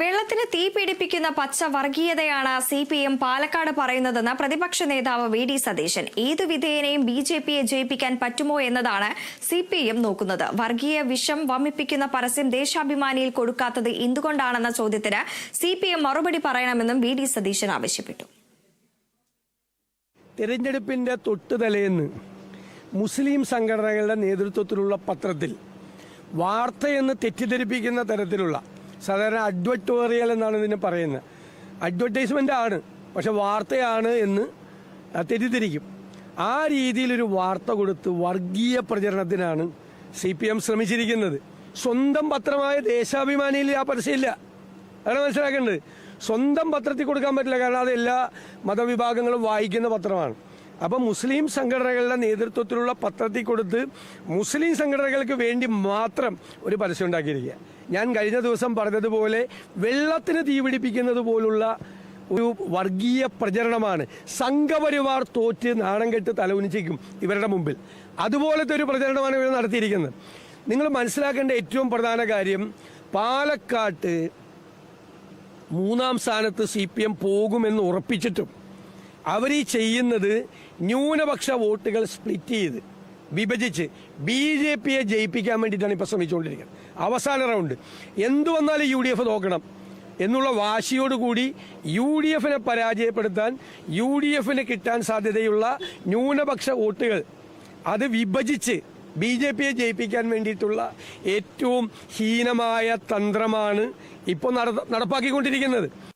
വെള്ളത്തിന് തീ പിടിപ്പിക്കുന്ന പച്ച വർഗീയതയാണ് സി പി എം പാലക്കാട് പറയുന്നതെന്ന് പ്രതിപക്ഷ നേതാവ് വി ഡി സതീശൻ. ഏതു വിധേയനെയും ബി ജെ പിയെ ജയിപ്പിക്കാൻ പറ്റുമോ എന്നതാണ് സി പി എം നോക്കുന്നത്. വർഗീയ വിഷം വമിപ്പിക്കുന്ന പരസ്യം ദേശാഭിമാനിയിൽ കൊടുക്കാത്തത് എന്തുകൊണ്ടാണെന്ന ചോദ്യത്തിന് സി പി എം മറുപടി പറയണമെന്നും വി ഡി സതീശൻ ആവശ്യപ്പെട്ടു. തിരഞ്ഞെടുപ്പിന്റെ തൊട്ടുതലയെന്ന് മുസ്ലിം സംഘടനകളുടെ നേതൃത്വത്തിലുള്ള പത്രത്തിൽ വാർത്തയെന്ന് തെറ്റിദ്ധരിപ്പിക്കുന്ന തരത്തിലുള്ള സാധാരണ അഡ്വറ്റോറിയൽ എന്നാണ് ഇതിനെ പറയുന്നത്. അഡ്വർടൈസ്മെന്റ് ആണ്. പക്ഷെ വാർത്തയാണ് എന്ന് തെറ്റിദ്ധരിക്കും. ആ രീതിയിലൊരു വാർത്ത കൊടുത്ത് വർഗീയ പ്രചരണത്തിനാണ് സി പി എം ശ്രമിച്ചിരിക്കുന്നത്. സ്വന്തം പത്രമായ ദേശാഭിമാനിയിൽ ആ പരസ്യമില്ല. അതാണ് മനസ്സിലാക്കേണ്ടത്. സ്വന്തം പത്രത്തിൽ കൊടുക്കാൻ പറ്റില്ല. കാരണം അത് എല്ലാ മതവിഭാഗങ്ങളും വായിക്കുന്ന പത്രമാണ്. അപ്പം മുസ്ലിം സംഘടനകളുടെ നേതൃത്വത്തിലുള്ള പത്രത്തിൽ കൊടുത്ത് മുസ്ലിം സംഘടനകൾക്ക് വേണ്ടി മാത്രം ഒരു പരസ്യം ഉണ്ടാക്കിയിരിക്കുക. ഞാൻ കഴിഞ്ഞ ദിവസം പറഞ്ഞതുപോലെ വെള്ളത്തിന് തീപിടിപ്പിക്കുന്നത് പോലുള്ള ഒരു വർഗീയ പ്രചരണമാണ്. സംഘപരിവാർ തോറ്റ് നാണം കെട്ട് തലകുനിച്ചേക്കും ഇവരുടെ മുമ്പിൽ. അതുപോലത്തെ ഒരു പ്രചരണമാണ് ഇവർ നടത്തിയിരിക്കുന്നത്. നിങ്ങൾ മനസ്സിലാക്കേണ്ട ഏറ്റവും പ്രധാന കാര്യം പാലക്കാട്ട് മൂന്നാം സ്ഥാനത്ത് സി പി എം പോകുമെന്ന് ഉറപ്പിച്ചിട്ടും അവർ ഈ ചെയ്യുന്നത് ന്യൂനപക്ഷ വോട്ടുകൾ സ്പ്ലിറ്റ് ചെയ്ത് വിഭജിച്ച് ബി ജെ പിയെ ജയിപ്പിക്കാൻ വേണ്ടിയിട്ടാണ് ഇപ്പോൾ ശ്രമിച്ചുകൊണ്ടിരിക്കുന്നത്. അവസാന റൗണ്ട്. എന്തു വന്നാലും യു ഡി എഫ് നോക്കണം എന്നുള്ള വാശിയോടുകൂടി യു ഡി എഫിനെ പരാജയപ്പെടുത്താൻ യു ഡി എഫിന് കിട്ടാൻ സാധ്യതയുള്ള ന്യൂനപക്ഷ വോട്ടുകൾ അത് വിഭജിച്ച് ബി ജെ പിയെ ജയിപ്പിക്കാൻ വേണ്ടിയിട്ടുള്ള ഏറ്റവും ഹീനമായ തന്ത്രമാണ് ഇപ്പോൾ നടപ്പാക്കിക്കൊണ്ടിരിക്കുന്നത്.